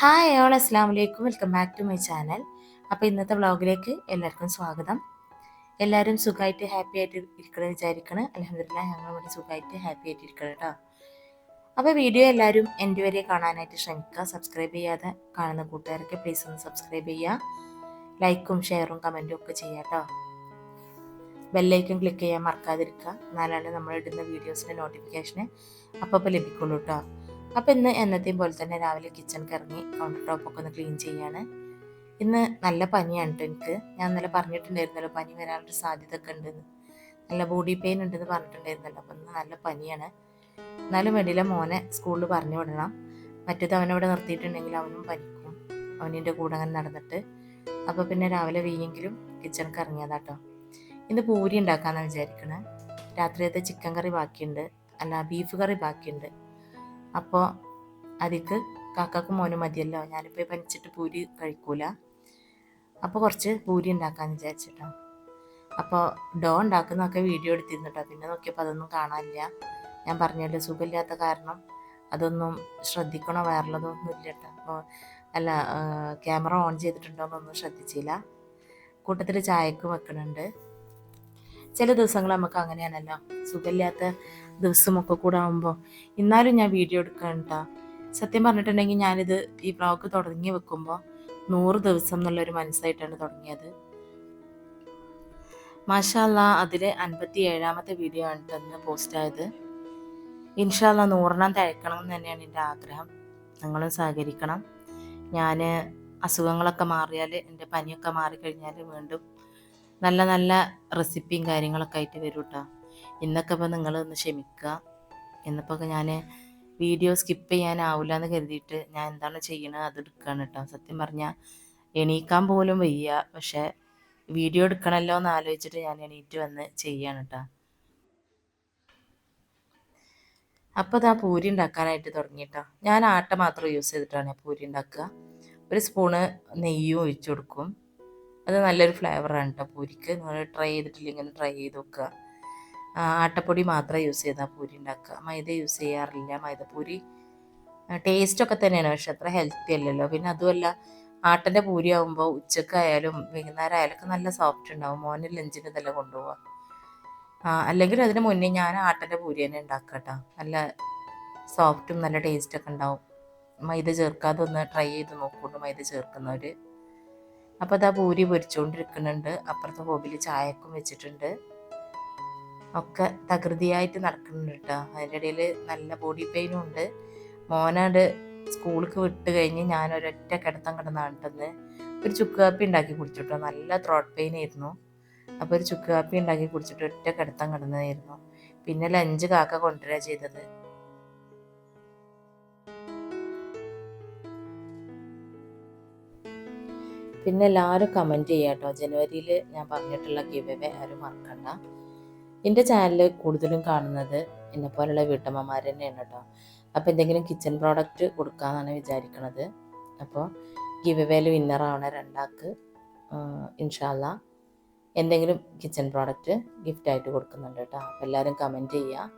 Hi all അസ്സാം വലൈക്കും welcome back to my channel അപ്പോൾ ഇന്നത്തെ വ്ളോഗിലേക്ക് എല്ലാവർക്കും സ്വാഗതം. എല്ലാവരും സുഖമായിട്ട് ഹാപ്പി ആയിട്ട് ഇരിക്കണം വിചാരിക്കണം. അലഹമില്ല ഞങ്ങൾ ഇവിടെ സുഖമായിട്ട് ഹാപ്പി ആയിട്ട് ഇരിക്കണം കേട്ടോ അപ്പോൾ വീഡിയോ എല്ലാവരും എന്റെ വരെ കാണാനായിട്ട് ശ്രമിക്കുക. സബ്സ്ക്രൈബ് ചെയ്യാതെ കാണുന്ന കൂട്ടുകാരൊക്കെ പ്ലീസ് ഒന്ന് സബ്സ്ക്രൈബ് ചെയ്യുക. ലൈക്കും ഷെയറും കമന്റും ഒക്കെ ചെയ്യാം കേട്ടോ ബെല്ലൈക്കൺ ക്ലിക്ക് ചെയ്യാൻ മറക്കാതിരിക്കുക. എന്നാലാണ് നമ്മൾ ഇടുന്ന വീഡിയോസിന്റെ നോട്ടിഫിക്കേഷന് അപ്പോൾ ലഭിക്കുള്ളൂ കേട്ടോ അപ്പോൾ ഇന്ന് എന്നത്തെയും പോലെ തന്നെ രാവിലെ കിച്ചൺ ഇറങ്ങി കൗണ്ടർ ടോപ്പൊക്കെ ഒന്ന് ക്ലീൻ ചെയ്യാണ്. ഇന്ന് നല്ല പനിയാണ് കേട്ടോ എനിക്ക്. ഞാൻ ഇന്നലെ പറഞ്ഞിട്ടുണ്ടായിരുന്നല്ലോ പനി വരാനുള്ള സാധ്യത ഒക്കെ ഉണ്ടെന്ന്. നല്ല ബോഡി പെയിൻ ഉണ്ടെന്ന് പറഞ്ഞിട്ടുണ്ടായിരുന്നല്ലോ അപ്പം ഇന്ന് നല്ല പനിയാണ്. എന്നാലും വേണ്ടിയില്ല മോനെ സ്കൂളിൽ പറഞ്ഞു വിടണം. മറ്റേത് അവനവിടെ നിർത്തിയിട്ടുണ്ടെങ്കിൽ അവനും പനിക്കും. അവനിന്റെ കൂടെ അങ്ങനെ നടന്നിട്ട്. അപ്പോൾ പിന്നെ രാവിലെ വീയെങ്കിലും കിച്ചണിക്ക് ഇറങ്ങിയതാട്ടോ ഇന്ന് പൂരി ഉണ്ടാക്കാമെന്നാണ് വിചാരിക്കണേ. രാത്രിയത്തെ ചിക്കൻ കറി ബാക്കിയുണ്ട്. അല്ല ബീഫ് കറി ബാക്കിയുണ്ട്. അപ്പോൾ അതിക്ക് കാക്കാക്ക് മോനും മതിയല്ലോ. ഞാനിപ്പോൾ പനിച്ചിട്ട് പൂരി കഴിക്കൂല. അപ്പോൾ കുറച്ച് പൂരി ഉണ്ടാക്കാമെന്ന് വിചാരിച്ചിട്ടോ. അപ്പോൾ ഡോ ഉണ്ടാക്കുന്നതൊക്കെ വീഡിയോ എടുത്തിരുന്നു കേട്ടോ പിന്നെ നോക്കിയപ്പോൾ അതൊന്നും കാണാനില്ല. ഞാൻ പറഞ്ഞല്ലോ സുഖമില്ലാത്ത കാരണം അതൊന്നും ശ്രദ്ധിക്കണോ? വേറുള്ളതൊന്നും ഇല്ല കേട്ടോ അപ്പോൾ അല്ല ക്യാമറ ഓൺ ചെയ്തിട്ടുണ്ടോ എന്നൊന്നും ശ്രദ്ധിച്ചില്ല. കൂട്ടത്തിൽ ചായക്കും വെക്കണുണ്ട്. ചില ദിവസങ്ങൾ നമുക്ക് അങ്ങനെയാണല്ലോ. സുഖമില്ലാത്ത ദിവസമൊക്കെ കൂടെ ആകുമ്പോൾ എന്നാലും ഞാൻ വീഡിയോ എടുക്കണ്ട സത്യം പറഞ്ഞിട്ടുണ്ടെങ്കിൽ ഞാനിത് ഈ വ്ളോഗ് തുടങ്ങി വെക്കുമ്പോൾ നൂറ് ദിവസം എന്നുള്ളൊരു മനസ്സായിട്ടാണ് തുടങ്ങിയത്. മാഷാല്ല അതിൽ അൻപത്തി ഏഴാമത്തെ വീഡിയോ ആണ് പോസ്റ്റ് ആയത്. ഇൻഷാല്ല നൂറെണ്ണം തഴക്കണം എന്ന് തന്നെയാണ് എന്റെ ആഗ്രഹം. നിങ്ങളും സഹകരിക്കണം. ഞാൻ അസുഖങ്ങളൊക്കെ മാറിയാൽ എന്റെ പനിയൊക്കെ മാറിക്കഴിഞ്ഞാൽ വീണ്ടും നല്ല നല്ല റെസിപ്പിയും കാര്യങ്ങളൊക്കെ ആയിട്ട് വരും കേട്ടോ ഇന്നൊക്കെ ഇപ്പോൾ നിങ്ങൾ ഒന്ന് ക്ഷമിക്കുക. ഇന്നിപ്പോൾ ഞാൻ വീഡിയോ സ്കിപ്പ് ചെയ്യാനാവില്ല എന്ന് കരുതിയിട്ട് ഞാൻ എന്താണ് ചെയ്യണത് അത് എടുക്കുകയാണ് കേട്ടോ സത്യം പറഞ്ഞാൽ എണീക്കാൻ പോലും വയ്യ. പക്ഷേ വീഡിയോ എടുക്കണമല്ലോ എന്ന് ആലോചിച്ചിട്ട് ഞാൻ എണീറ്റ് വന്ന് ചെയ്യാണ് കേട്ടോ അപ്പോൾ അതാ പൂരി ഉണ്ടാക്കാനായിട്ട് തുടങ്ങിയിട്ടോ ഞാൻ ആട്ട മാത്രം യൂസ് ചെയ്തിട്ടാണ് പൂരി ഉണ്ടാക്കുക. ഒരു സ്പൂണ് നെയ്യും ഒഴിച്ചു കൊടുക്കും. അത് നല്ലൊരു ഫ്ലേവറാണ് കേട്ടോ പൂരിക്ക്. നിങ്ങൾ ട്രൈ ചെയ്തിട്ടില്ലെങ്കിൽ ട്രൈ ചെയ്ത് നോക്കുക. ആട്ടപ്പൊടി മാത്രമേ യൂസ് ചെയ്താൽ പൂരി ഉണ്ടാക്കുക മൈദ യൂസ് ചെയ്യാറില്ല. മൈദപ്പൂരി ടേസ്റ്റൊക്കെ തന്നെയാണ്. പക്ഷെ അത്ര ഹെൽത്തി അല്ലല്ലോ. പിന്നെ അതുമല്ല ആട്ടന്റെ പൂരി ആകുമ്പോൾ ഉച്ചക്കായാലും വൈകുന്നേരം ആയാലും ഒക്കെ നല്ല സോഫ്റ്റ് ഉണ്ടാവും മോന് ലഞ്ചിന് ഇതെല്ലാം കൊണ്ടുപോവാം. അല്ലെങ്കിൽ അതിന് മുന്നേ ഞാൻ ആട്ടന്റെ പൂരി തന്നെ ഉണ്ടാക്കുക കേട്ടോ നല്ല സോഫ്റ്റും നല്ല ടേസ്റ്റൊക്കെ ഉണ്ടാവും മൈദ ചേർക്കാതെ ഒന്ന് ട്രൈ ചെയ്ത് നോക്കൂട്ടോ മൈദ ചേർക്കുന്നവർ അപ്പോൾ അതാ പൂരി പൊരിച്ചുകൊണ്ടിരിക്കുന്നുണ്ട് അപ്പുറത്തെ ഹോബിൽ ചായക്കും വെച്ചിട്ടുണ്ട്. ഒക്കെ തകൃതിയായിട്ട് നടക്കുന്നുണ്ട് കേട്ടോ. അതിന്റെ ഇടയിൽ നല്ല ബോഡി പെയിനും ഉണ്ട്. മോനാട് സ്കൂളിലേക്ക് വിട്ട് കഴിഞ്ഞ് ഞാൻ ഒരൊറ്റ കിടത്തം കിടന്നാണ്ടെന്ന് ഒരു ചുക്ക് കാപ്പി ഉണ്ടാക്കി കുടിച്ചിട്ടോ. നല്ല ത്രോട്ട് പെയിൻ ആയിരുന്നു. അപ്പോൾ ഒരു ചുക്ക് കാപ്പി ഉണ്ടാക്കി കുടിച്ചിട്ട് ഒറ്റ കിടത്തം കിടന്നതായിരുന്നു. പിന്നെ ലഞ്ച് കാക്ക കൊണ്ടുവരിക ചെയ്തത്. പിന്നെ എല്ലാവരും കമന്റ് ചെയ്യുക കേട്ടോ ജനുവരിയിൽ ഞാൻ പറഞ്ഞിട്ടുള്ള ഗിവ് അവേ ആരും മറക്കണ്ട. എന്റെ ചാനൽ കൂടുതലും കാണുന്നത് എന്നെ പോലുള്ള വീട്ടമ്മമാർ തന്നെയാണ് കേട്ടോ അപ്പോൾ എന്തെങ്കിലും കിച്ചൺ പ്രോഡക്റ്റ് കൊടുക്കാമെന്നാണ് വിചാരിക്കണത്. അപ്പോൾ ഗിവ് അവേയിൽ വിന്നറാവണ രണ്ടാൾക്ക് ഇൻഷാല്ല എന്തെങ്കിലും കിച്ചൺ പ്രോഡക്റ്റ് ഗിഫ്റ്റായിട്ട് കൊടുക്കുന്നുണ്ട് കേട്ടോ അപ്പോൾ എല്ലാവരും കമന്റ് ചെയ്യുക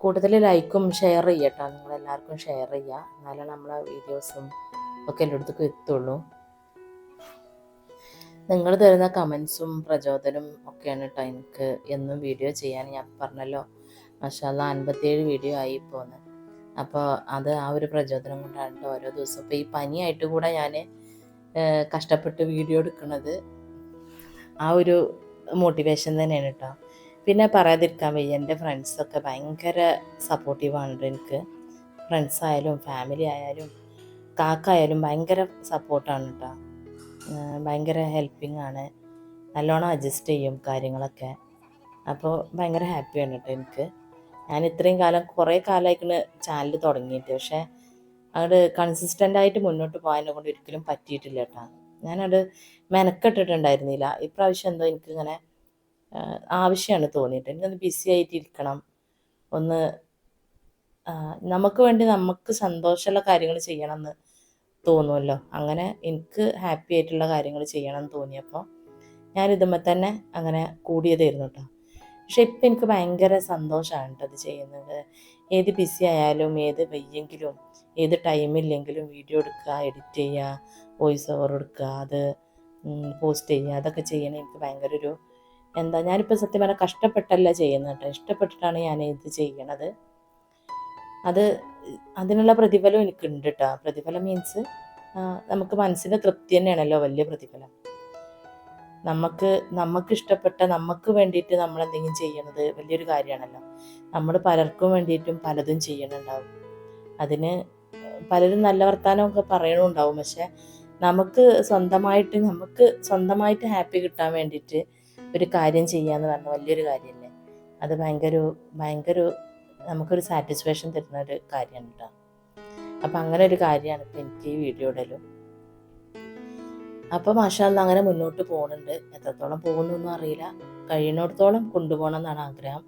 കൂടുതൽ ലൈക്കും ഷെയർ ചെയ്യട്ടോ. നിങ്ങളെല്ലാവർക്കും ഷെയർ ചെയ്യുക എന്നാലേ നമ്മളെ വീഡിയോസും ഒക്കെ എന്റെ അടുത്തേക്ക് എത്തുള്ളൂ. നിങ്ങൾ തരുന്ന കമൻസും പ്രചോദനം ഒക്കെയാണ് കേട്ടോ എനിക്ക് എന്നും വീഡിയോ ചെയ്യാൻ ഞാൻ പറഞ്ഞല്ലോ. മഷാല അൻപത്തിയേഴ് വീഡിയോ ആയി പോന്ന്. അപ്പോൾ അത് ആ ഒരു പ്രചോദനം കൊണ്ടാണ് കേട്ടോ ഓരോ ദിവസം. ഇപ്പോൾ ഈ പനിയായിട്ട് കൂടെ ഞാൻ കഷ്ടപ്പെട്ട് വീഡിയോ എടുക്കുന്നത് ആ ഒരു മോട്ടിവേഷൻ തന്നെയാണ് കേട്ടോ പിന്നെ പറയാതിരിക്കാൻ വയ്യ എന്റെ ഫ്രണ്ട്സൊക്കെ ഭയങ്കര സപ്പോർട്ടീവാണ് എനിക്ക്. ഫ്രണ്ട്സായാലും ഫാമിലി ആയാലും കാക്കായാലും ഭയങ്കര സപ്പോർട്ടാണ് കേട്ടോ ഭയങ്കര ഹെൽപ്പിംഗ് ആണ്. നല്ലോണം അഡ്ജസ്റ്റ് ചെയ്യും കാര്യങ്ങളൊക്കെ. അപ്പോൾ ഭയങ്കര ഹാപ്പിയാണ് കേട്ടോ എനിക്ക്. ഞാൻ ഇത്രയും കാലം കുറേ കാലമായിക്കണ് ചാനൽ തുടങ്ങിയിട്ട്. പക്ഷേ അങ്ങോട്ട് കൺസിസ്റ്റന്റ് ആയിട്ട് മുന്നോട്ട് പോകാനെ കൊണ്ട് ഒരിക്കലും പറ്റിയിട്ടില്ല കേട്ടോ ഞാനത് മെനക്കെട്ടിട്ടുണ്ടായിരുന്നില്ല. ഇപ്രാവശ്യം എന്തോ എനിക്കിങ്ങനെ ആവശ്യമാണ് തോന്നിയിട്ട്. എനിക്കൊന്ന് ബിസി ആയിട്ട് ഇരിക്കണം. ഒന്ന് നമുക്ക് വേണ്ടി നമുക്ക് സന്തോഷമുള്ള കാര്യങ്ങൾ ചെയ്യണം എന്ന് തോന്നുമല്ലോ അങ്ങനെ എനിക്ക് ഹാപ്പി ആയിട്ടുള്ള കാര്യങ്ങൾ ചെയ്യണം എന്ന് തോന്നിയപ്പോൾ ഞാൻ ഇതുമ്പോൾ തന്നെ അങ്ങനെ കൂടിയതായിരുന്നു കേട്ടോ. പക്ഷെ ഇപ്പം എനിക്ക് ഭയങ്കര സന്തോഷമാണ് കേട്ടോ അത് ചെയ്യുന്നത്. ഏത് ബിസി ആയാലും ഏത് വയ്യെങ്കിലും ഏത് ടൈമില്ലെങ്കിലും വീഡിയോ എടുക്കുക എഡിറ്റ് ചെയ്യുക വോയിസ് ഓവർ എടുക്കുക അത് പോസ്റ്റ് ചെയ്യുക അതൊക്കെ ചെയ്യണേ എനിക്ക് ഭയങ്കര ഒരു എന്താ ഞാനിപ്പോൾ സത്യം പറഞ്ഞാൽ കഷ്ടപ്പെട്ടല്ല ചെയ്യുന്നത് കേട്ടോ. ഇഷ്ടപ്പെട്ടിട്ടാണ് ഞാൻ ഇത് ചെയ്യണത്. അത് അതിനുള്ള പ്രതിഫലം എനിക്കുണ്ട് കേട്ടോ പ്രതിഫലം മീൻസ് നമുക്ക് മനസ്സിന് തൃപ്തി തന്നെയാണല്ലോ വലിയ പ്രതിഫലം. നമുക്ക് നമുക്ക് ഇഷ്ടപ്പെട്ട നമുക്ക് വേണ്ടിയിട്ട് നമ്മൾ എന്തെങ്കിലും ചെയ്യണത് വലിയൊരു കാര്യമാണല്ലോ. നമ്മൾ പലർക്കും വേണ്ടിയിട്ടും പലതും ചെയ്യണുണ്ടാവും. അതിന് പലരും നല്ല വർത്തമാനമൊക്കെ പറയണുണ്ടാവും. പക്ഷെ നമുക്ക് സ്വന്തമായിട്ട് നമുക്ക് സ്വന്തമായിട്ട് ഹാപ്പി കിട്ടാൻ വേണ്ടിയിട്ട് ഒരു കാര്യം ചെയ്യാന്ന് പറഞ്ഞാൽ വലിയൊരു കാര്യമല്ലേ അത് ഭയങ്കര ഭയങ്കര നമുക്കൊരു സാറ്റിസ്ഫാക്ഷൻ തരുന്ന ഒരു കാര്യമാണ് കേട്ടോ അപ്പം അങ്ങനെ ഒരു കാര്യമാണ് ഇപ്പം എനിക്ക് ഈ വീഡിയോ ഇടലും അപ്പോൾ മാഷാല്ല അങ്ങനെ മുന്നോട്ട് പോകുന്നുണ്ട്. എത്രത്തോളം പോകുന്നൊന്നും അറിയില്ല. കഴിയുന്നിടത്തോളം കൊണ്ടുപോകണം എന്നാണ് ആഗ്രഹം.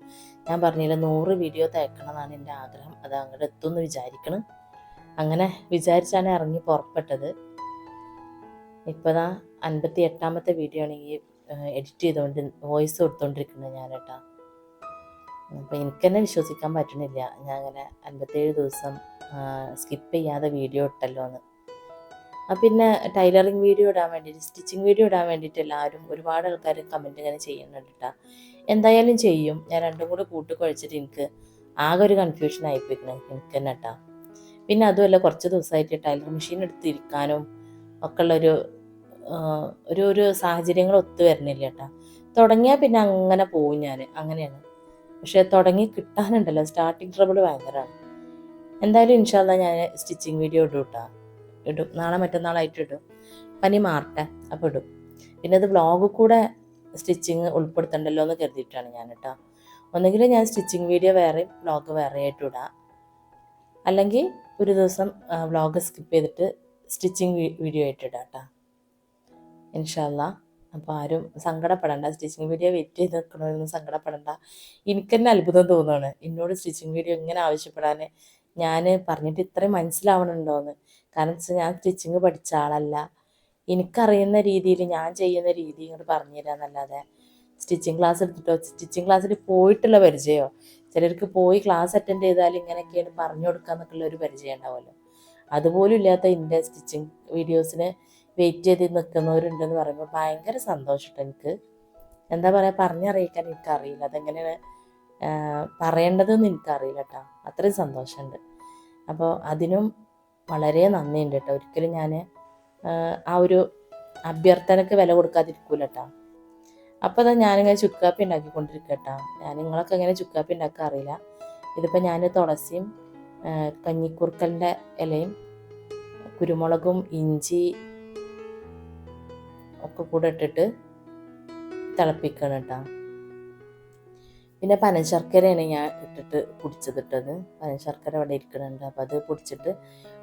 ഞാൻ പറഞ്ഞില്ല നൂറ് വീഡിയോ തയ്ക്കണം എന്നാണ് എന്റെ ആഗ്രഹം. അത് അങ്ങോട്ട് എത്തുമെന്ന് വിചാരിക്കണം. അങ്ങനെ വിചാരിച്ചാണ് ഇറങ്ങി പുറപ്പെട്ടത്. ഇപ്പതാ അൻപത്തി എട്ടാമത്തെ വീഡിയോ ആണ് ഈ എഡിറ്റ് ചെയ്തുകൊണ്ട് വോയിസ് കൊടുത്തോണ്ടിരിക്കുന്നത് ഞാൻ കേട്ടാ അപ്പം എനിക്ക് തന്നെ വിശ്വസിക്കാൻ പറ്റണില്ല. ഞാൻ അങ്ങനെ അൻപത്തേഴ് ദിവസം സ്കിപ്പ് ചെയ്യാതെ വീഡിയോ ഇട്ടല്ലോ എന്ന് ആ പിന്നെ ടൈലറിങ് വീഡിയോ ഇടാൻ വേണ്ടിയിട്ട് സ്റ്റിച്ചിങ് വീഡിയോ ഇടാൻ വേണ്ടിയിട്ട് എല്ലാവരും ഒരുപാട് ആൾക്കാർ കമന്റ് ഇങ്ങനെ ചെയ്യുന്നുണ്ട് കേട്ടോ എന്തായാലും ചെയ്യും. ഞാൻ രണ്ടും കൂടെ കൂട്ടി കുഴച്ചിട്ട് എനിക്ക് ആകെ ഒരു കൺഫ്യൂഷൻ ആയിപ്പോയിക്കണേ. എനിക്ക് തന്നെ കേട്ടോ പിന്നെ അതുമല്ല കുറച്ച് ദിവസമായിട്ട് ടൈലർ മെഷീൻ എടുത്തിരിക്കാനും ഒക്കെ ഉള്ളൊരു ഒരു ഒരു സാഹചര്യങ്ങൾ ഒത്തു വരുന്നില്ല കേട്ടോ തുടങ്ങിയാൽ പിന്നെ അങ്ങനെ പോവും ഞാൻ അങ്ങനെയാണ്. പക്ഷെ തുടങ്ങി കിട്ടാനുണ്ടല്ലോ. സ്റ്റാർട്ടിങ് ട്രബിൾ ഭയങ്കരമാണ് എന്തായാലും ഇൻഷാല്ല ഞാൻ സ്റ്റിച്ചിങ് വീഡിയോ ഇടും കേട്ടോ ഇടും. നാളെ മറ്റന്നാളായിട്ട് ഇടും. പനി മാറട്ടെ. അപ്പോൾ ഇടും. പിന്നെ അത് വ്ളോഗ് കൂടെ സ്റ്റിച്ചിങ് ഉൾപ്പെടുത്തണ്ടല്ലോ എന്ന് കരുതിയിട്ടാണ് ഞാൻ കേട്ടോ ഒന്നെങ്കിൽ ഞാൻ സ്റ്റിച്ചിങ് വീഡിയോ വേറെ വ്ളോഗ് വേറെ ആയിട്ട് ഇടാം. അല്ലെങ്കിൽ ഒരു ദിവസം വ്ളോഗ് സ്കിപ്പ് ചെയ്തിട്ട് സ്റ്റിച്ചിങ് വീഡിയോ ആയിട്ട് ഇടാം കേട്ടോ ഇൻഷാല്ല അപ്പോൾ ആരും സങ്കടപ്പെടണ്ട. സ്റ്റിച്ചിങ് വീഡിയോ വെയിറ്റ് ചെയ്ത് നിൽക്കണമെന്ന് സങ്കടപ്പെടണ്ട. എനിക്ക് തന്നെ അത്ഭുതം തോന്നുകയാണ് എന്നോട് സ്റ്റിച്ചിങ് വീഡിയോ ഇങ്ങനെ ആവശ്യപ്പെടാൻ ഞാൻ പറഞ്ഞിട്ട് ഇത്രയും മനസ്സിലാവണുണ്ടോയെന്ന് കാരണം ഞാൻ സ്റ്റിച്ചിങ് പഠിച്ച ആളല്ല. എനിക്കറിയുന്ന രീതിയിൽ ഞാൻ ചെയ്യുന്ന രീതി ഇങ്ങോട്ട് പറഞ്ഞു തരാന്നല്ലാതെ സ്റ്റിച്ചിങ് ക്ലാസ് എടുത്തിട്ടോ സ്റ്റിച്ചിങ് ക്ലാസ്സിൽ പോയിട്ടുള്ള പരിചയമോ ചിലർക്ക് പോയി ക്ലാസ് അറ്റൻഡ് ചെയ്താൽ ഇങ്ങനെയൊക്കെയാണ് പറഞ്ഞു കൊടുക്കുക എന്നൊക്കെയുള്ള ഒരു പരിചയം ഉണ്ടാവുമല്ലോ. അതുപോലും ഇല്ലാത്ത എന്റെ സ്റ്റിച്ചിങ് വീഡിയോസിന് വെയിറ്റ് ചെയ്ത് നിൽക്കുന്നവരുണ്ടെന്ന് പറയുമ്പോൾ ഭയങ്കര സന്തോഷമുണ്ട് എനിക്ക്. എന്താ പറയുക പറഞ്ഞറിയിക്കാൻ എനിക്കറിയില്ല. അതെങ്ങനെയാണ് പറയേണ്ടതെന്ന് എനിക്കറിയില്ല കേട്ടോ അത്രയും സന്തോഷമുണ്ട്. അപ്പോൾ അതിനും വളരെ നന്ദിയുണ്ട് കേട്ടോ ഒരിക്കലും ഞാൻ ആ ഒരു അഭ്യർത്ഥനക്ക് വില കൊടുക്കാതിരിക്കൂല കേട്ടോ അപ്പോൾ അതാ ഞാനിങ്ങനെ ചുക്കാപ്പി ഉണ്ടാക്കിക്കൊണ്ടിരിക്കുക കേട്ടോ ഞാൻ നിങ്ങളൊക്കെ എങ്ങനെ ചുക്കാപ്പി ഉണ്ടാക്കാൻ അറിയില്ല. ഇതിപ്പോൾ ഞാൻ തുളസിയും കഞ്ഞിക്കുറുക്കലിന്റെ ഇലയും കുരുമുളകും ഇഞ്ചി ഒക്കെ കൂടെ ഇട്ടിട്ട് തിളപ്പിക്കണം കേട്ടോ. പിന്നെ പനശർക്കരയാണ് ഞാൻ ഇട്ടിട്ട് പൊടിച്ചത് ഇട്ടത് പനശർക്കര അവിടെ ഇരിക്കുന്നുണ്ട്. അപ്പോൾ അത് പൊടിച്ചിട്ട്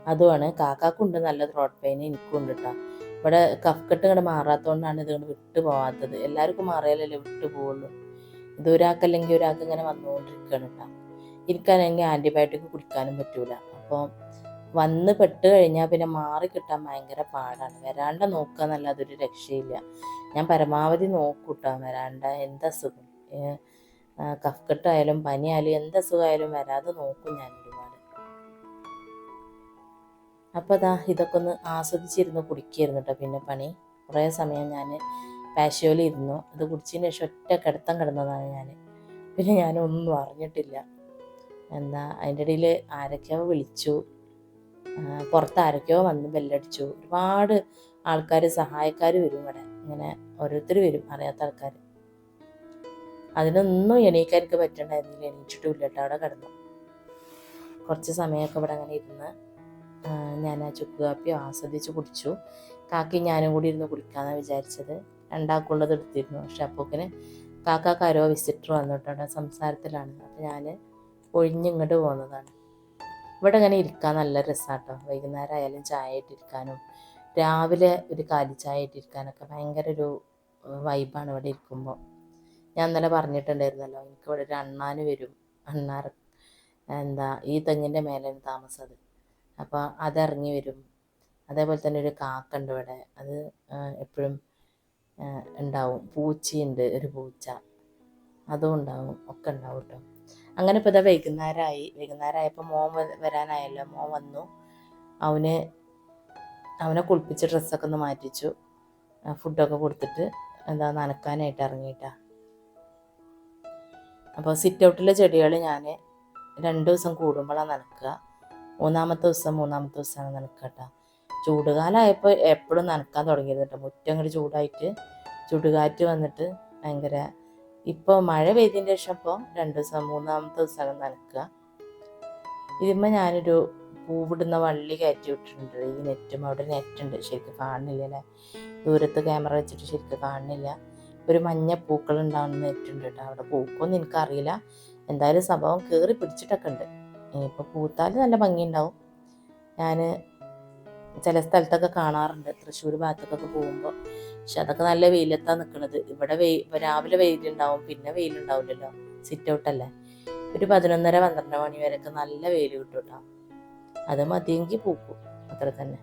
അതുമാണ്. കാക്കാക്കുണ്ട് നല്ല ത്രോട്ട് പെയിൻ എനിക്കും ഉണ്ട് കേട്ടോ. ഇവിടെ കഫ്കെട്ട് ഇങ്ങോട്ട് മാറാത്തതുകൊണ്ടാണ് ഇത് ഇങ്ങോട്ട് വിട്ടു പോകാത്തത് എല്ലാവർക്കും മാറിയാലല്ലേ വിട്ടു പോവുള്ളൂ. ഇത് ഒരാൾക്കല്ലെങ്കിൽ ഒരാൾക്ക് ഇങ്ങനെ വന്നുകൊണ്ടിരിക്കുകയാണ് കേട്ടോ. എനിക്കാണെങ്കിൽ ആന്റിബയോട്ടിക് കുടിക്കാനും പറ്റൂല. അപ്പോൾ വന്ന് പെട്ട് കഴിഞ്ഞാൽ പിന്നെ മാറി കിട്ടാൻ ഭയങ്കര പാടാണ്. വരാണ്ട നോക്കുക എന്നല്ലാതെ ഒരു രക്ഷയില്ല. ഞാൻ പരമാവധി നോക്കൂട്ടാ വരാണ്ട. എന്ത് അസുഖം കഫ്കെട്ടായാലും പനിയായാലും എന്ത് അസുഖമായാലും വരാതെ നോക്കും ഞാൻ ഒരുപാട്. അപ്പോൾ അതാ ഇതൊക്കെ ഒന്ന് ആസ്വദിച്ചിരുന്ന് കുടിക്കായിരുന്നു കേട്ടോ പിന്നെ പണി. കുറേ സമയം ഞാൻ പാഷ്യോലിരുന്നു അത് കുടിച്ചതിന് ശേഷം ഒറ്റ കിടത്തം കിടന്നതാണ് ഞാൻ പിന്നെ ഞാനൊന്നും അറിഞ്ഞിട്ടില്ല. എന്താ അതിന്റെ ഇടയിൽ ആരൊക്കെയോ വിളിച്ചു. പുറത്ത് ആരൊക്കെയോ വന്ന് ബെല്ലടിച്ചു. ഒരുപാട് ആൾക്കാർ സഹായക്കാർ വരും ഇവിടെ. ഇങ്ങനെ ഓരോരുത്തർ വരും അറിയാത്ത ആൾക്കാർ അതിനൊന്നും എണീക്കാർക്ക് പറ്റണ്ടായിരുന്നില്ല. എണീച്ചിട്ടും കേട്ടോ അവിടെ കിടന്നു. കുറച്ച് സമയമൊക്കെ ഇവിടെ അങ്ങനെ ഇരുന്ന് ഞാൻ ആ ചുക്ക് കാപ്പി ആസ്വദിച്ച് കുടിച്ചു. കാക്കി ഞാനും കൂടി ഇരുന്ന് കുടിക്കാമെന്നാണ് വിചാരിച്ചത്. രണ്ടാൾക്കുള്ളത് എടുത്തിരുന്നു. പക്ഷെ അപ്പോക്കിന് കാക്കാക്കാരോ വിസിറ്റർ വന്നിട്ടുണ്ട് സംസാരത്തിലാണ്. അപ്പം ഞാൻ ഒഴിഞ്ഞിങ്ങോട്ട് പോകുന്നതാണ് ഇവിടെ ഇങ്ങനെ ഇരിക്കാൻ നല്ല രസമാട്ടോ വൈകുന്നേരം ആയാലും ചായ ഇട്ടിരിക്കാനും രാവിലെ ഒരു കാലി ചായ ഇട്ടിരിക്കാനൊക്കെ ഭയങ്കര ഒരു വൈബാണ് ഇവിടെ ഇരിക്കുമ്പോൾ ഞാൻ ഇന്നലെ പറഞ്ഞിട്ടുണ്ടായിരുന്നല്ലോ എനിക്ക് ഇവിടെ ഒരു അണ്ണാന് വരും. അണ്ണാർ എന്താ ഈ തെങ്ങിന്റെ മേലെ താമസം അത് അപ്പോൾ അതിറങ്ങി വരും. അതേപോലെ തന്നെ ഒരു കാക്കുണ്ട് ഇവിടെ. അത് എപ്പോഴും ഉണ്ടാവും. പൂച്ചയുണ്ട് ഒരു പൂച്ച. അതും ഉണ്ടാവും. ഒക്കെ ഉണ്ടാവും കേട്ടോ. അങ്ങനെ ഇപ്പോൾ ഇതാ വൈകുന്നേരമായി വൈകുന്നേരമായപ്പോൾ മോൻ വരാനായല്ലോ. മോൻ വന്നു. അവന് അവനെ കുളിപ്പിച്ച് ഡ്രസ്സൊക്കെ ഒന്ന് മാറ്റിച്ചു. ഫുഡൊക്കെ കൊടുത്തിട്ട് എന്താ നനക്കാനായിട്ട് ഇറങ്ങിയിട്ടാ. അപ്പോൾ സിറ്റ് ഔട്ടിലെ ചെടികൾ ഞാൻ രണ്ട് ദിവസം കൂടുമ്പോഴാണ് നനക്കുക. മൂന്നാമത്തെ ദിവസം മൂന്നാമത്തെ ദിവസമാണ് നനക്കുക കേട്ടോ ചൂടുകാലമായപ്പോൾ എപ്പോഴും നനക്കാൻ തുടങ്ങിയത് കേട്ടോ മുറ്റം ചൂടായിട്ട് ചുടുകാറ്റ് വന്നിട്ട് ഭയങ്കര ഇപ്പോൾ മഴ പെയ്തതിന് ശേഷം ഇപ്പോൾ രണ്ട് ദിവസം മൂന്നാമത്തെ ദിവസമാണ് നനക്കുക. ഇതിന്മേൽ ഞാനൊരു പൂവിടുന്ന വള്ളി കയറ്റി വിട്ടിട്ടുണ്ട്. ഈ നെറ്റും അവിടെ നെറ്റുണ്ട് ശരിക്കും കാണുന്നില്ല അല്ലേ ദൂരത്ത് ക്യാമറ വെച്ചിട്ട് ശരിക്കും കാണുന്നില്ല. ഒരു മഞ്ഞ പൂക്കൾ ഉണ്ടാവുന്ന നെറ്റുണ്ട് കേട്ടോ. അവിടെ പൂക്കൊന്നും എനിക്കറിയില്ല. എന്തായാലും സംഭവം കയറി പിടിച്ചിട്ടൊക്കെ ഉണ്ട്. ഇപ്പോൾ പൂത്താൽ നല്ല ഭംഗിയുണ്ടാവും. ഞാൻ ചില സ്ഥലത്തൊക്കെ കാണാറുണ്ട്. തൃശ്ശൂർ ഭാഗത്തൊക്കെ പോകുമ്പോൾ പക്ഷെ അതൊക്കെ നല്ല വെയിലത്താണ് നിൽക്കുന്നത് ഇവിടെ വെയിൽ രാവിലെ വെയിലുണ്ടാവും പിന്നെ വെയിലുണ്ടാവില്ലല്ലോ. സിറ്റ് ഔട്ടല്ലേ ഒരു പതിനൊന്നര പന്ത്രണ്ട് മണി വരെയൊക്കെ നല്ല വെയിൽ കിട്ടും കേട്ടോ അത് മതിയെങ്കിൽ പൂക്കും. അത്ര തന്നെ.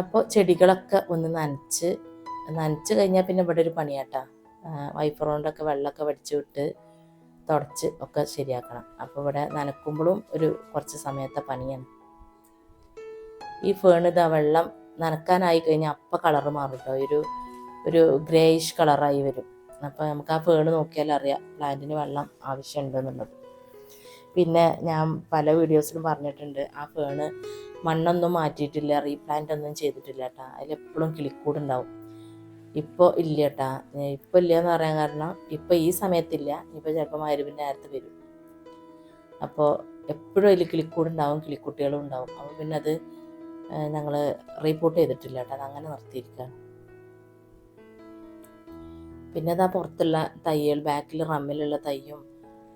അപ്പോൾ ചെടികളൊക്കെ ഒന്ന് നനച്ച് നനച്ച് കഴിഞ്ഞാൽ പിന്നെ ഇവിടെ ഒരു പണിയാട്ടാ. വൈപ്പർ വെള്ളമൊക്കെ വടിച്ചു വിട്ട് തുടച്ച് ഒക്കെ ശരിയാക്കണം. അപ്പോൾ ഇവിടെ നനക്കുമ്പോഴും ഒരു കുറച്ച് സമയത്തെ പണിയാണ്. ഈ ഫേൺ ഇതാ വെള്ളം നനക്കാനായി കഴിഞ്ഞാൽ അപ്പം കളറ് മാറും കേട്ടോ ഒരു ഒരു ഗ്രേയിഷ് കളറായി വരും. അപ്പോൾ നമുക്ക് ആ ഫേൺ നോക്കിയാൽ അറിയാം പ്ലാന്റിന് വെള്ളം ആവശ്യമുണ്ടെന്നുള്ളത് പിന്നെ ഞാൻ പല വീഡിയോസിലും പറഞ്ഞിട്ടുണ്ട് ആ ഫേണ് മണ്ണൊന്നും മാറ്റിയിട്ടില്ല റീപ്ലാന്റ് ഒന്നും ചെയ്തിട്ടില്ല കേട്ടാ അതിലെപ്പോഴും കിളിക്കൂടുണ്ടാവും ഇപ്പോൾ ഇല്ല കേട്ടാ ഇപ്പോൾ ഇല്ല എന്ന് പറയാൻ കാരണം ഇപ്പോൾ ഈ സമയത്തില്ല ഇപ്പോൾ ചിലപ്പോൾ മരുവിന്റെ നേരത്ത് വരും. അപ്പോൾ എപ്പോഴും അതിൽ കിളിക്കൂടുണ്ടാവും കിളിക്കുട്ടികളും ഉണ്ടാവും. അപ്പോൾ പിന്നെ അത് ഞങ്ങൾ റിപ്പോർട്ട് ചെയ്തിട്ടില്ല കേട്ടോ. അതങ്ങനെ നിർത്തിയിരിക്കുകയാണ് പിന്നെ അതാ പുറത്തുള്ള തയ്യൽ ബാക്കിൽ റമ്മിലുള്ള തയ്യും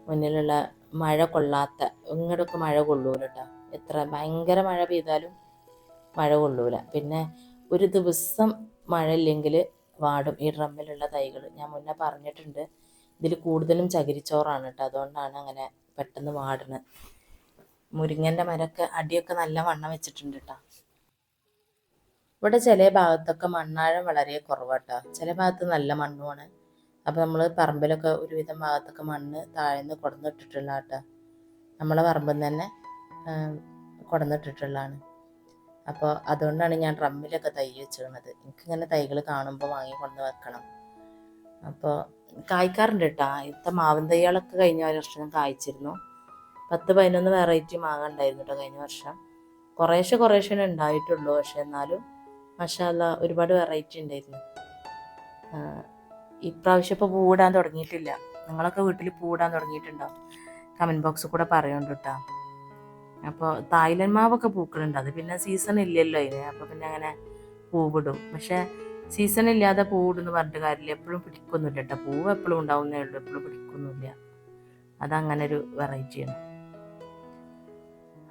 മുന്നിലുള്ള മഴ കൊള്ളാത്ത ഇങ്ങോട്ടൊക്കെ മഴ കൊള്ളൂല കേട്ടോ. എത്ര ഭയങ്കര മഴ പെയ്താലും മഴ കൊള്ളൂല. പിന്നെ ഒരു ദിവസം മഴ ഇല്ലെങ്കിൽ വാടും. ഈ ഡ്രമ്മിലുള്ള തൈകൾ ഞാൻ മുന്നേ പറഞ്ഞിട്ടുണ്ട്. ഇതിൽ കൂടുതലും ചകിരിച്ചോറാണ് കേട്ടോ. അതുകൊണ്ടാണ് അങ്ങനെ പെട്ടെന്ന് വാടുന്നത്. മുരിങ്ങന്റെ മരമൊക്കെ അടിയൊക്കെ നല്ല വണ്ണം വെച്ചിട്ടുണ്ട് കേട്ടോ. ഇവിടെ ചില ഭാഗത്തൊക്കെ മണ്ണാഴം വളരെ കുറവാട്ടോ. ചില ഭാഗത്ത് നല്ല മണ്ണുമാണ് അപ്പോൾ നമ്മൾ പറമ്പിലൊക്കെ ഒരുവിധം ഭാഗത്തൊക്കെ മണ്ണ് താഴ്ന്ന് കൊടുന്നിട്ടിട്ടുള്ള കേട്ടോ നമ്മളെ പറമ്പിൽ തന്നെ കൊടുന്നിട്ടിട്ടുള്ളതാണ്. അപ്പോൾ അതുകൊണ്ടാണ് ഞാൻ ഡ്രമ്മിലൊക്കെ തൈ വെച്ചിരുന്നത് എനിക്കിങ്ങനെ തൈകൾ കാണുമ്പോൾ വാങ്ങി കൊണ്ട് വെക്കണം. അപ്പോൾ കായ്ക്കാറുണ്ട് കേട്ടോ ഇത്തെ മാവൻ തൈകളൊക്കെ കഴിഞ്ഞ വർഷം കായ്ച്ചിരുന്നു. പത്ത് പതിനൊന്ന് വെറൈറ്റി മാങ്ങ ഉണ്ടായിരുന്നു കേട്ടോ കഴിഞ്ഞ വർഷം. കുറേശ്ശെ കുറേശ്ശെ ഉണ്ടായിട്ടുള്ളൂ. പക്ഷെ എന്നാലും മഷാല ഒരുപാട് വെറൈറ്റി ഉണ്ടായിരുന്നു ഇപ്രാവശ്യം ഇപ്പോൾ പൂവിടാൻ തുടങ്ങിയിട്ടില്ല. നിങ്ങളൊക്കെ വീട്ടിൽ പൂടാൻ തുടങ്ങിയിട്ടുണ്ടോ? കമന്റ് ബോക്സിൽ കൂടെ പറയുന്നുണ്ട് കേട്ടോ അപ്പോൾ തായ്ലൻഡ് മാവൊക്കെ പൂക്കളുണ്ട്. അത് പിന്നെ സീസൺ ഇല്ലല്ലോ അതിന് അപ്പോൾ പിന്നെ അങ്ങനെ പൂവിടും. പക്ഷേ സീസൺ ഇല്ലാതെ പൂവിടുന്ന് പറഞ്ഞിട്ട് കാര്യമില്ല. എപ്പോഴും പിടിക്കൊന്നുമില്ല കേട്ടോ പൂവ് എപ്പോഴും ഉണ്ടാവുന്നേ ഉള്ളൂ. എപ്പോഴും പിടിക്കൊന്നുമില്ല. അതങ്ങനെ ഒരു വെറൈറ്റിയാണ്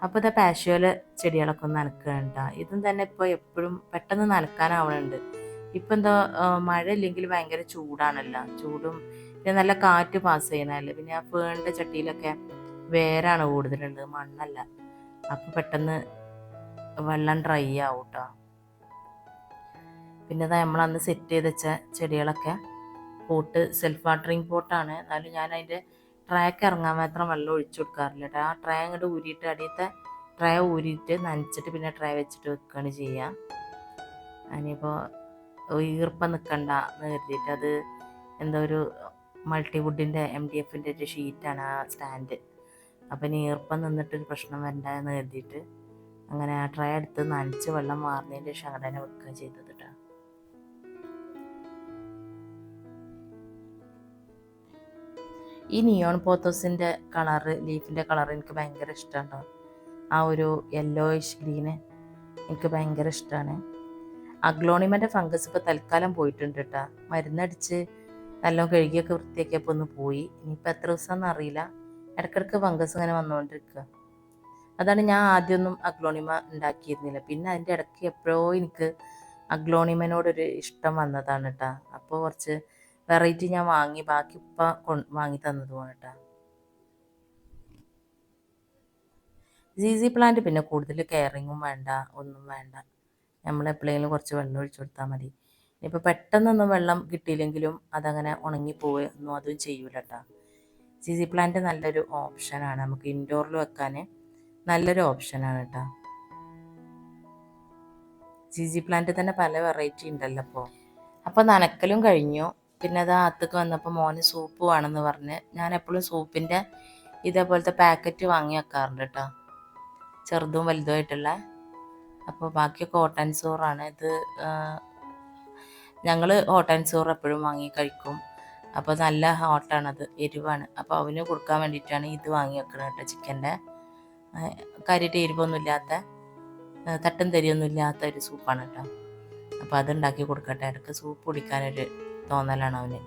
അപ്പോൾ ഇതാ പാഷ്യോല ചെടികളൊക്കെ ഒന്ന് നനക്കുകയുണ്ട ഇതും തന്നെ ഇപ്പോൾ എപ്പോഴും പെട്ടെന്ന് നനക്കാനാവണുണ്ട്. ഇപ്പം എന്താ മഴ ഇല്ലെങ്കിൽ ഭയങ്കര ചൂടാണല്ലോ. ചൂടും പിന്നെ നല്ല കാറ്റ് പാസ് ചെയ്യുന്നതല്ലേ. പിന്നെ ആ ഫേണിന്റെ ചട്ടിയിലൊക്കെ വേരാണ് കൂടുതലുണ്ട്. മണ്ണല്ല. അപ്പോൾ പെട്ടെന്ന് വെള്ളം ഡ്രൈ ആവും കേട്ടോ പിന്നെ ഇതാ നമ്മളന്ന് സെറ്റ് ചെയ്ത് വെച്ച ചെടികളൊക്കെ പോട്ട് സെൽഫ് വാട്ടറിങ് പോട്ടാണ് എന്നാലും ഞാൻ അതിന്റെ ട്രേക്ക് ഇറങ്ങാൻ മാത്രം വെള്ളം ഒഴിച്ചു കൊടുക്കാറില്ല കേട്ടോ ആ ട്രേ അങ്ങോട്ട് ഊരിയിട്ട് അടിയത്തെ ട്രേ ഊരിയിട്ട് നനച്ചിട്ട് പിന്നെ ട്രേ വെച്ചിട്ട് വെക്കുകയാണ് ചെയ്യുക അതിനിപ്പോൾ ഈർപ്പം നിൽക്കണ്ട എന്ന് കരുതിയിട്ട് അത് എന്തോ ഒരു മൾട്ടിവുഡിന്റെ എം ഡി എഫിന്റെ ഒരു ഷീറ്റാണ് ആ സ്റ്റാൻഡ്. അപ്പം ഇനി ഈർപ്പം നിന്നിട്ടൊരു പ്രശ്നം വരണ്ട എന്ന് കരുതിയിട്ട് അങ്ങനെ ആ ട്രേ എടുത്ത് നനച്ച് വെള്ളം മാറുന്നതിന്റെ ശകടന വെക്കുകയാണ് ചെയ്തത്. ഈ നിയോൺ പോത്തോസിന്റെ കളറ് ലീഫിന്റെ കളർ എനിക്ക് ഭയങ്കര ഇഷ്ടമാണ് ആ ഒരു യെല്ലോയിഷ് ഗ്രീന് എനിക്ക് ഭയങ്കര ഇഷ്ടമാണ് അഗ്ലോണിമന്റെ ഫംഗസ് ഇപ്പോൾ തൽക്കാലം പോയിട്ടുണ്ട് കേട്ടോ മരുന്നടിച്ച് നല്ലോണം കഴുകിയൊക്കെ വൃത്തിയാക്കിയപ്പോൾ ഒന്ന് പോയി. ഇനിയിപ്പോൾ എത്ര ദിവസമെന്ന് അറിയില്ല. ഇടയ്ക്കിടയ്ക്ക് ഫംഗസ് ഇങ്ങനെ വന്നുകൊണ്ടിരിക്കുക അതാണ് ഞാൻ ആദ്യമൊന്നും അഗ്ലോണിമ ഉണ്ടാക്കിയിരുന്നില്ല പിന്നെ അതിന്റെ ഇടയ്ക്ക് എപ്പോഴോ എനിക്ക് അഗ്ലോണിമനോടൊരു ഇഷ്ടം വന്നതാണ് കേട്ടോ അപ്പോൾ കുറച്ച് വെറൈറ്റി ഞാൻ വാങ്ങി ബാക്കി ഉപ്പ കൊ വാങ്ങി തന്നതുമാണ് കേട്ടോ സീസി പ്ലാന്റ് പിന്നെ കൂടുതൽ കെയറിങ്ങും വേണ്ട ഒന്നും വേണ്ട. നമ്മൾ എപ്പോഴെങ്കിലും കുറച്ച് വെള്ളം ഒഴിച്ചു കൊടുത്താൽ മതി. ഇനിയിപ്പോൾ പെട്ടെന്നൊന്നും വെള്ളം കിട്ടിയില്ലെങ്കിലും അതങ്ങനെ ഉണങ്ങിപ്പോയൊന്നും അതും ചെയ്യൂല കേട്ടോ സി സി പ്ലാന്റ് നല്ലൊരു ഓപ്ഷനാണ് നമുക്ക് ഇൻഡോറിൽ വെക്കാൻ നല്ലൊരു ഓപ്ഷനാണ് കേട്ടോ സി സി പ്ലാന്റ് തന്നെ പല വെറൈറ്റി ഉണ്ടല്ലോ അപ്പോൾ അപ്പോൾ നനക്കലും കഴിഞ്ഞു. പിന്നെ അത് അകത്തേക്ക് വന്നപ്പോൾ മോന് സൂപ്പ് വേണമെന്ന് പറഞ്ഞ്. ഞാൻ എപ്പോഴും സൂപ്പിന്റെ ഇതേപോലത്തെ പാക്കറ്റ് വാങ്ങി വെക്കാറുണ്ട് കേട്ടോ ചെറുതും വലുതുമായിട്ടുള്ള അപ്പോൾ ബാക്കിയൊക്കെ കോട്ടൻ സോറാണ് ഇത് ഞങ്ങൾ ഹോട്ട് ആൻഡ് സോർ എപ്പോഴും വാങ്ങി കഴിക്കും. അപ്പോൾ നല്ല ഹോട്ടാണ് അത് എരിവാണ്. അപ്പോൾ അവന് കൊടുക്കാൻ വേണ്ടിയിട്ടാണ് ഇത് വാങ്ങി വെക്കുന്നത് കേട്ടോ ചിക്കന്റെ കാര്യമായിട്ട് എരിവൊന്നുമില്ലാത്ത തട്ടും തരിയൊന്നും ഇല്ലാത്ത ഒരു സൂപ്പാണ് കേട്ടോ അപ്പോൾ അതുണ്ടാക്കി കൊടുക്കട്ടെ. ഇടയ്ക്ക് സൂപ്പ് കുടിക്കാനൊരു തോന്നലാണ് അവന്.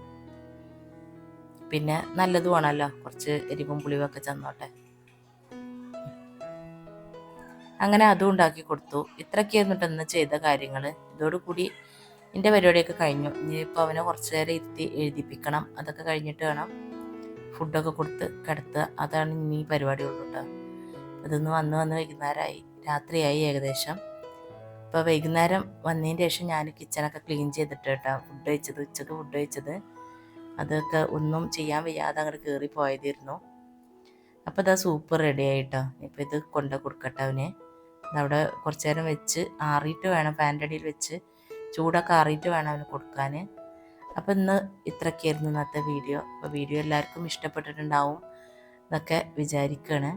പിന്നെ നല്ലതുമാണല്ലോ കുറച്ച് എരിവും പുളിയും ഒക്കെ ചെന്നോട്ടെ. അങ്ങനെ അതും ഉണ്ടാക്കി കൊടുത്തു. ഇത്രയ്ക്ക് കേട്ടോ ഇന്ന് ചെയ്ത കാര്യങ്ങൾ ഇതോടുകൂടി എന്റെ പരിപാടിയൊക്കെ കഴിഞ്ഞു. ഇനിയിപ്പോൾ അവനെ കുറച്ച് നേരം ഇരുത്തി എഴുതിപ്പിക്കണം. അതൊക്കെ കഴിഞ്ഞിട്ട് വേണം ഫുഡൊക്കെ കൊടുത്ത് കിടത്തുക. അതാണ് ഇനി പരിപാടി ഉള്ളൂ കേട്ടോ. ഇതൊന്ന് വന്ന് വന്ന് വൈകുന്നേരമായി. രാത്രിയായി ഏകദേശം. ഇപ്പോൾ വൈകുന്നേരം വന്നതിന് ശേഷം ഞാൻ കിച്ചണൊക്കെ ക്ലീൻ ചെയ്തിട്ട് കേട്ടോ. ഫുഡ് കഴിച്ചത് ഉച്ചയ്ക്ക് ഫുഡ് കഴിച്ചത്. അതൊക്കെ ഒന്നും ചെയ്യാൻ വയ്യാതെ അങ്ങോട്ട് കയറി പോയതായിരുന്നു. അപ്പോൾ ഇതാ സൂപ്പ് റെഡി ആയിട്ടോ. ഇപ്പോൾ ഇത് കൊണ്ട് കൊടുക്കട്ടെ അവന്. അതവിടെ കുറച്ച് നേരം വെച്ച് ആറിയിട്ട് വേണം ഫാന്റെ അടിയിൽ വെച്ച് ചൂടൊക്കെ ആറിയിട്ട് വേണം അവന് കൊടുക്കാൻ. അപ്പോൾ ഇന്ന് ഇത്രയൊക്കെയായിരുന്നു ഇന്നത്തെ വീഡിയോ അപ്പോൾ വീഡിയോ എല്ലാവർക്കും ഇഷ്ടപ്പെട്ടിട്ടുണ്ടാവും എന്നൊക്കെ വിചാരിക്കുകയാണ്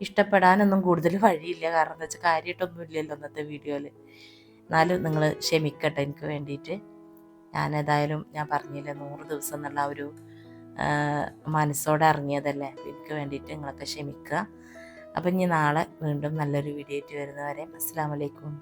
ഇഷ്ടപ്പെടാനൊന്നും കൂടുതൽ വഴിയില്ല. കാരണം എന്താ വെച്ചാൽ കാര്യമായിട്ടൊന്നും ഇല്ലല്ലോ ഇന്നത്തെ വീഡിയോയിൽ എന്നാലും നിങ്ങൾ ക്ഷമിക്കട്ടെ എനിക്ക് വേണ്ടിയിട്ട്. ഞാൻ ഏതായാലും ഞാൻ പറഞ്ഞില്ല നൂറ് ദിവസം എന്നുള്ള ഒരു മനസ്സോടെ ഇറങ്ങിയതല്ലേ എനിക്ക് വേണ്ടിയിട്ട് നിങ്ങളൊക്കെ ക്ഷമിക്കുക. അപ്പം ഇനി നാളെ വീണ്ടും നല്ലൊരു വീഡിയോ ആയിട്ട് വരുന്നവരെ അസ്സാം വലൈക്കും